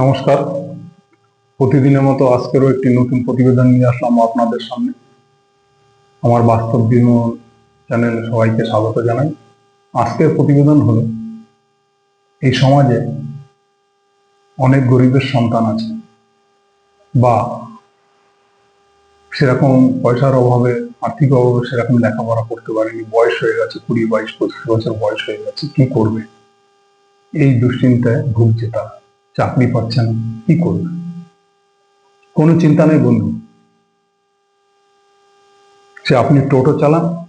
নমস্কার। প্রতিদিনের মতো আজকেরও একটি নতুন প্রতিবেদন নিয়ে আসলাম আপনাদের সামনে। আমার বাস্তব বিনোদন চ্যানেলে সবাইকে স্বাগত জানাই। আজকের প্রতিবেদন হলো, এই সমাজে অনেক গরিবের সন্তান আছে বা সেরকম পয়সার অভাবে, আর্থিক অভাবে সেরকম লেখাপড়া করতে পারেনি, বয়স হয়ে গেছে কুড়ি, বাইশ, পঁচিশ বছর বয়স হয়ে গেছে, কি করবে? এই দুশ্চিন্তায় ভুগছে তারা। চাকরি পাচ্ছে না। কি করবে? কোনো চিন্তা নেই বন্ধু। সে আপনি টোটো চালান,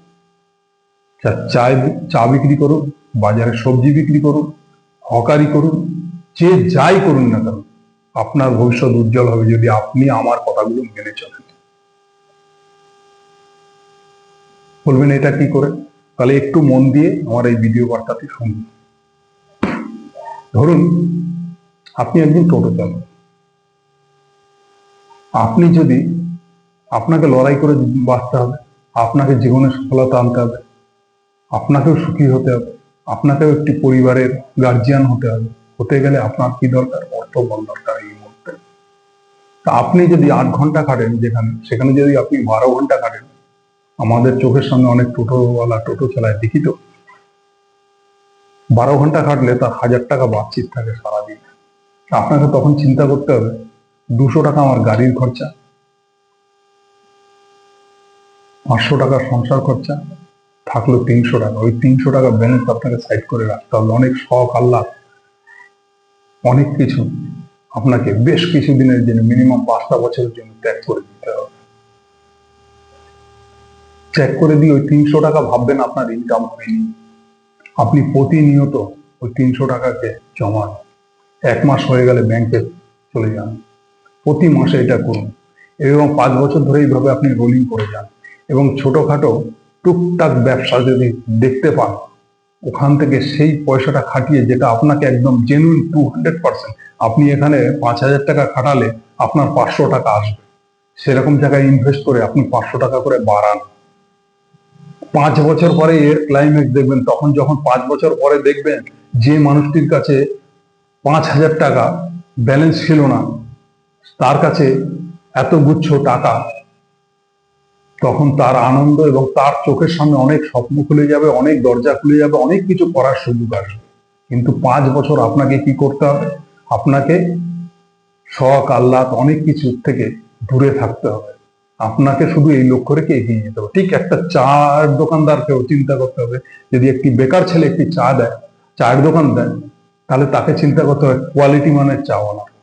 চা- চায় চা বিক্রি করুন, বাজারে সবজি বিক্রি করুন, হকারি করুন, যে যাই করুন না কেন, আপনার ভবিষ্যৎ উজ্জ্বল হবে যদি আপনি আমার কথাগুলো মেনে চলেন। বলবেন, এটা কি করে? তাহলে একটু মন দিয়ে আমার এই ভিডিও বার্তাটি শুনুন। ধরুন আপনি একজন টোটো চালক আপনি যদি আপনাকে লড়াই করে বাঁচতে হবে, আপনাকে জীবনে সফলতা আনতে হবে, আপনাকেও সুখী হতে হবে, আপনাকেও একটি পরিবারের গার্জিয়ান হতে হবে, হতে গেলে আপনার কি দরকার? অর্থ বল দরকার এই মুহূর্তে। তা আপনি যদি আট ঘণ্টা কাটেন যেখানে, সেখানে যদি আপনি বারো ঘণ্টা কাটেন, আমাদের চোখের সামনে অনেক টোটোওয়ালা টোটো চালায়, দেখি তো। বারো ঘণ্টা কাটলে তার হাজার টাকা বাচ্চিত থাকে সারাদিন। আপনাকে তখন চিন্তা করতে হবে, দুশো টাকা আমার গাড়ির খরচা, পাঁচশো টাকা সংসার খরচা, থাকল তিনশো টাকা। ওই তিনশো টাকা ব্যালেন্স আপনাকে সাইড করে রাখতে হবে। অনেক শখ, আহ্লাদ, অনেক কিছু আপনাকে বেশ কিছু দিনের জন্য মিনিমাম পাঁচটা বছরের জন্য ত্যাগ করে দিতে হবে। ত্যাগ করে দিয়ে ওই তিনশো টাকা ভাববেন আপনার ইনকাম হয়নি। আপনি প্রতিনিয়ত ওই তিনশো টাকাকে জমান। এক মাস হয়ে গেলে ব্যাংকে চলে যান। প্রতি মাসে এটা করুন। এবং পাঁচ বছর ধরে এইভাবে আপনি রোলিং করে যান এবং ছোটখাটো টুকটাক ব্যবসা যদি দেখতে পান, ওখান থেকে সেই পয়সাটা খাটিয়ে যেটা আপনাকে একদম জেনুইন টু হান্ড্রেড পার্সেন্ট আপনি এখানে পাঁচ হাজার টাকা খাটালে আপনার পাঁচশো টাকা আসবে। সেরকম জায়গায় ইনভেস্ট করে আপনি পাঁচশো টাকা করে বাড়ান। পাঁচ বছর পরে এর ক্লাইম্যাক্স দেখবেন, তখন যখন পাঁচ বছর পরে দেখবেন যে মানুষটির কাছে পাঁচ হাজার টাকা ব্যালেন্স ছিল না। তার কাছে এত গুচ্ছ টাকা। তখন তার আনন্দ এবং তার চোখের সামনে অনেক স্বপ্ন খুলে যাবে, অনেক দরজা খুলে যাবে, অনেক কিছু করার সুযোগ আসবে। কিন্তু পাঁচ বছর আপনাকে কি করতে হবে? আপনাকে শখ, আহ্লাদ, অনেক কিছু থেকে দূরে থাকতে হবে। আপনাকে শুধু এই লক্ষ্য রেখে এগিয়ে যেতে হবে। ঠিক একটা চার দোকানদারকেও চিন্তা করতে হবে। যদি একটি বেকার ছেলে একটি চা দেয়, চায়ের দোকান দেয় তাহলে তাকে চিন্তা করতে হবে কোয়ালিটি মানের চা বানানো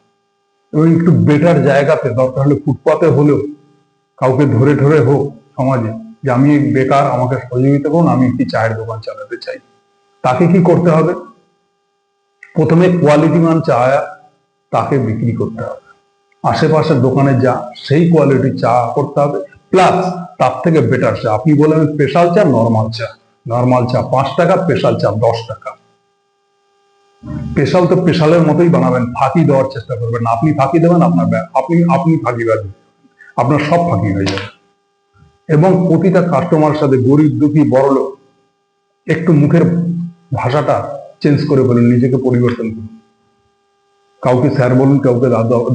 এবং একটু বেটার জায়গাতে, দরকার হলে ফুটপাতে হলেও, কাউকে ধরে ধরে হোক সমাজে, যে আমি বেকার, আমাকে সহযোগিতা করুন, আমি একটি চায়ের দোকান চালাতে চাই। তাকে কি করতে হবে? প্রথমে কোয়ালিটি মান চা তাকে বিক্রি করতে হবে। আশেপাশের দোকানে যা, সেই কোয়ালিটি চা করতে হবে। প্লাস তার থেকে বেটার চা। আপনি বলেন স্পেশাল চা নর্মাল চা। নর্মাল চা পাঁচ টাকা স্পেশাল চা দশ টাকা। স্পেশাল তো স্পেশালের মতোই বানাবেন, ফাঁকি দেওয়ার চেষ্টা করবেন আপনি ফাঁকি দেবেন, আপনার আপনি আপনি ফাঁকিবাজি আপনার সব ফাঁকি হয়ে যাবে। এবং প্রতিটা কাস্টমার সাথে গরিব, দুঃখী, বড়লোক, একটু মুখের ভাষাটা চেঞ্জ করে বলুন, নিজেকে পরিবর্তন করুন। কাউকে স্যার বলুন, কাউকে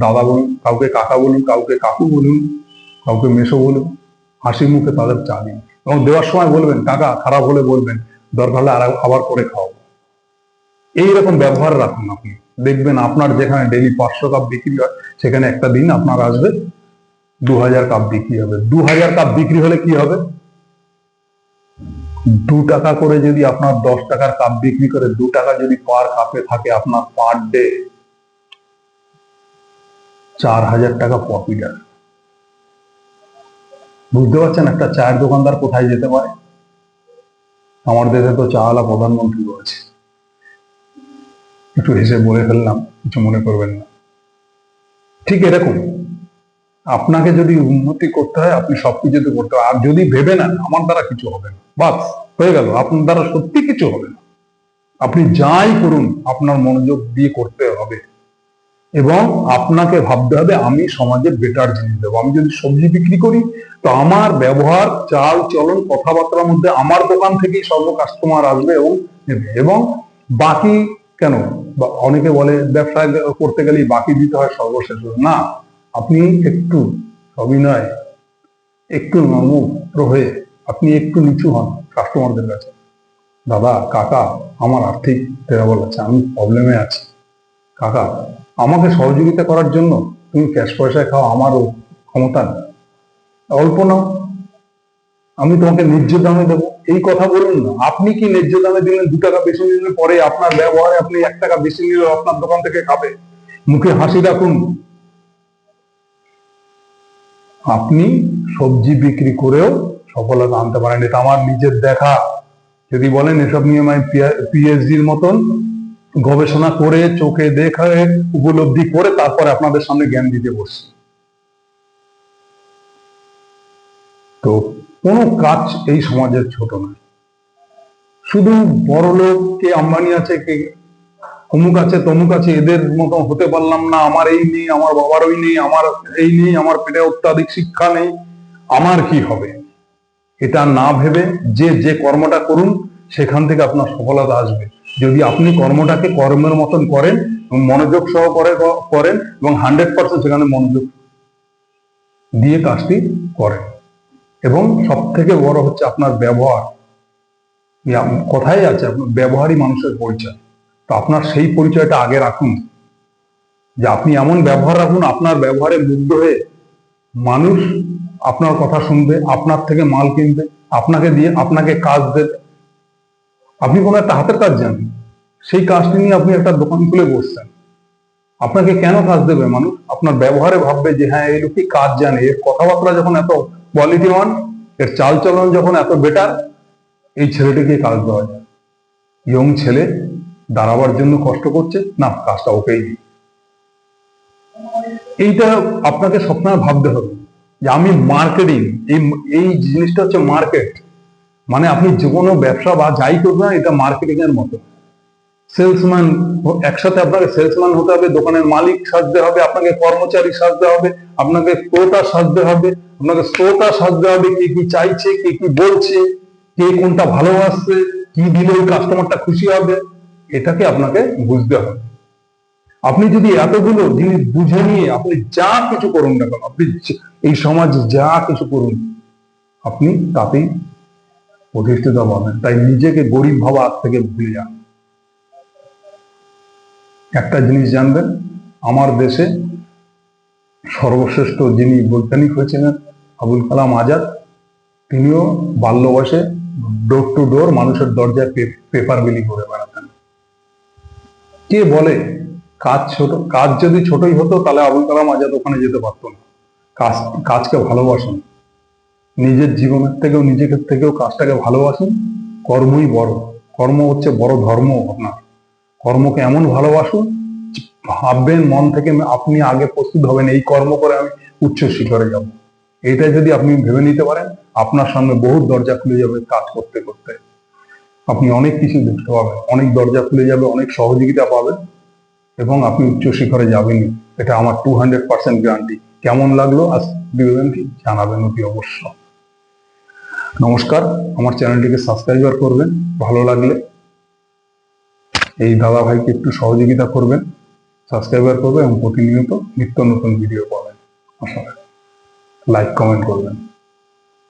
দাদা বলুন, কাউকে কাকা বলুন, কাউকে কাকু বলুন, কাউকে মেসো বলুন, হাসি মুখে তাদের চা দিন। এবং দেওয়ার সময় বলবেন, কাকা, খারাপ হলে বলবেন, দরকার হলে আবার করে খাওয়াবো। এইরকম ব্যবহার রাখুন আপনি। দেখবেন আপনার যেখানে ডেলি পাঁচশো কাপ বিক্রি হয়, সেখানে একটা দিন আপনার আসবে দু হাজার কাপ বিক্রি হবে। দু হাজার কাপ বিক্রি হলে কি হবে? দু টাকা করে যদি আপনার দশ টাকার কাপ বিক্রি করে, দু টাকা যদি পার কাপে থাকে আপনার পার ডে চার হাজার টাকা প্রফিট আসবে বুঝতে পারছেন? একটা চায়ের দোকানদার কোথায় যেতে পারে? আমার দেশে তো চাওয়ালা প্রধানমন্ত্রী রয়েছে। একটু হেসে বলে ফেললাম, কিছু মনে করবেন না। ঠিক এরকম। আপনাকে যদি উন্নতি করতে হয়, আপনি সবকিছুতে করতে হয়, আর যদি ভেবে নেন, আমার দ্বারা কিছু হবে না। বাস, হয়ে গেল। আপনার দ্বারা সত্যি কিছু হবে না। আপনি যাই করুন, আপনার মনোযোগ দিয়ে করতে হবে। এবং আপনাকে ভাবতে হবে, আমি সমাজে বেটার জিনিস দেবো। আমি যদি সবজি বিক্রি করি, তো আমার ব্যবহার, চাল, চলন, কথাবার্তার মধ্যে আমার দোকান থেকেই সর্ব কাস্টমার আসবে এবং নেবে। এবং বাকি কেন? বা অনেকে বলে ব্যবসা করতে গেলেই বাকি দিতে হয় সর্বশেষ। না, আপনি একটু অভিনয়, একটু নম্র হয়ে আপনি একটু নিচু হন কাস্টমারদের কাছে। দাদা, কাকা, আমার আর্থিক তেরাবল আছে, আমি প্রবলেমে আছি। কাকা, আমাকে সহযোগিতা করার জন্য তুমি ক্যাশ পয়সায় খাও, আমারও ক্ষমতা নেই। অল্প নাও। আমি তোমাকে দামে দেবো। এই কথা বলুন না। আপনি কি ন্যায্য দামে দিলেন? দু টাকা বেশি নিলেন পরে আপনার ব্যবহারে আপনি এক টাকা বেশি নিলে আপনার দোকান থেকে খাবে। মুখে হাসি রাখুন। আপনি সবজি বিক্রি করেও সফলতা আনতে পারেন। এটা আমার নিজের দেখা। যদি বলেন এসব নিয়ে আমি পিএইচডির মতন গবেষণা করে, চোখে দেখে, উপলব্ধি করে তারপরে আপনাদের সামনে জ্ঞান দিতে বসছি। তো কোনো কাজ এই সমাজের ছোট নয়। শুধু বড় লোক কে আম্বানি আছে কে অমুক আছে তমুক আছে, এদের মতো হতে পারলাম না, আমার এই নেই, আমার বাবার ওই নেই, আমার এই নেই, আমার পেটে অত্যাধিক শিক্ষা নেই, আমার কি হবে? এটা না ভেবে যে যে কর্মটা করুন, সেখান থেকে আপনার সফলতা আসবে। যদি আপনি কর্মটাকে কর্মের মতন করেন, এবং মনোযোগ সহ করে করেন, এবং হান্ড্রেড পার্সেন্ট সেখানে মনোযোগ দিয়ে কাজটি করেন। এবং সব থেকে বড় হচ্ছে আপনার ব্যবহার। কথাই আছে? আপনার ব্যবহারই মানুষের পরিচয়। তো আপনার সেই পরিচয়টা আগে রাখুন। যে আপনি এমন ব্যবহার রাখুন, আপনার ব্যবহারে মুগ্ধ হয়ে মানুষ আপনার কথা শুনবে, আপনার থেকে মাল কিনবে, আপনাকে দিয়ে আপনাকে কাজ দেবে। আপনি কোনো একটা হাতের কাজ জানেন, সেই কাজটি নিয়ে আপনি একটা দোকান খুলে বসছেন। আপনাকে কেন কাজ দেবে মানুষ? আপনার ব্যবহারে ভাববে যে হ্যাঁ এই লোকটি কাজ জানে, এর কথাবার্তা যখন এত কোয়ালিটিওয়ান এর চালচলন যখন এত বেটার এই ছেলেটিকে কাজ দেওয়া যায়। ইয়ং ছেলে দাঁড়াবার জন্য কষ্ট করছে, না, কাজটা ওকেই দিই। এইটা আপনাকে সবসময় ভাবতে হবে যে আমি মার্কেটিং এই এই জিনিসটা হচ্ছে মার্কেট মানে আপনি যে কোনো ব্যবসা বা যাই করবেন এটা মার্কেটিং এর মতো। সেলসম্যান একসাথে আপনাকে সেলসম্যান হতে হবে, দোকানের মালিক সাজতে হবে, আপনাকে কর্মচারী সাজতে হবে, আপনাকে ক্রেতা সাজতে হবে। আপনাকে শ্রোতা সাজতে হবে কে কি চাইছে, কে কি বলছে, কে কোনটা ভালোবাসছে, কি দিলে ওই কাস্টমারটা খুশি হবে, এটাকে আপনাকে বুঝতে হবে। আপনি যদি এতগুলো জিনিস বুঝে নিয়ে আপনি যা কিছু করুন না কেন, আপনি এই সমাজ যা কিছু করুন, আপনি তাতেই প্রতিষ্ঠিত পাবেন তাই নিজেকে গরিব ভাবা আজ থেকে ভুলে যান। একটা জিনিস জানবেন, আমার দেশে সর্বশ্রেষ্ঠ যিনি বৈজ্ঞানিক হয়েছিলেন আবুল কালাম আজাদ, তিনিও বাল্য বয়সে ডোর টু ডোর মানুষের দরজায় পেপার বিলি করে বেড়াতেন। কে বলে কাজ ছোট, কাজ যদি ছোটই হতো তাহলে আবুল কালাম আজাদ ওখানে যেতে পারতো না। কাজ, কাজকে ভালোবাসুন। নিজের জীবনের থেকেও, নিজের থেকেও কাজটাকে ভালোবাসেন। কর্মই বড়। কর্ম হচ্ছে বড় ধর্ম আপনার কর্মকে এমন ভালোবাসুন, ভাববেন মন থেকে আপনি আগে প্রস্তুত হবেন, এই কর্ম করে আমি উচ্চ শিখরে যাব। এটা যদি আপনি ভেবে নিতে পারেন, আপনার সামনে বহু দরজা খুলে যাবে কাজ করতে করতে। আপনি অনেক কিছু দেখতে পাবেন, অনেক দরজা খুলে যাবে, অনেক সহযোগিতা পাবেন এবং আপনি উচ্চ শিখরে যাবেনই। এটা আমার টু হান্ড্রেড পার্সেন্ট গ্যারান্টি কেমন লাগল আজ ভিডিওটি জানাবেন অতি অবশ্য। নমস্কার, আমার চ্যানেলটিকে সাবস্ক্রাইবার করবেন, ভালো লাগলে এই দাদা ভাইকে একটু সহযোগিতা করবেন সাবস্ক্রাইবার করবেন এবং প্রতিনিয়ত নিত্য নতুন ভিডিও পাবেন। আশা লাইক কমেন্ট করবেন।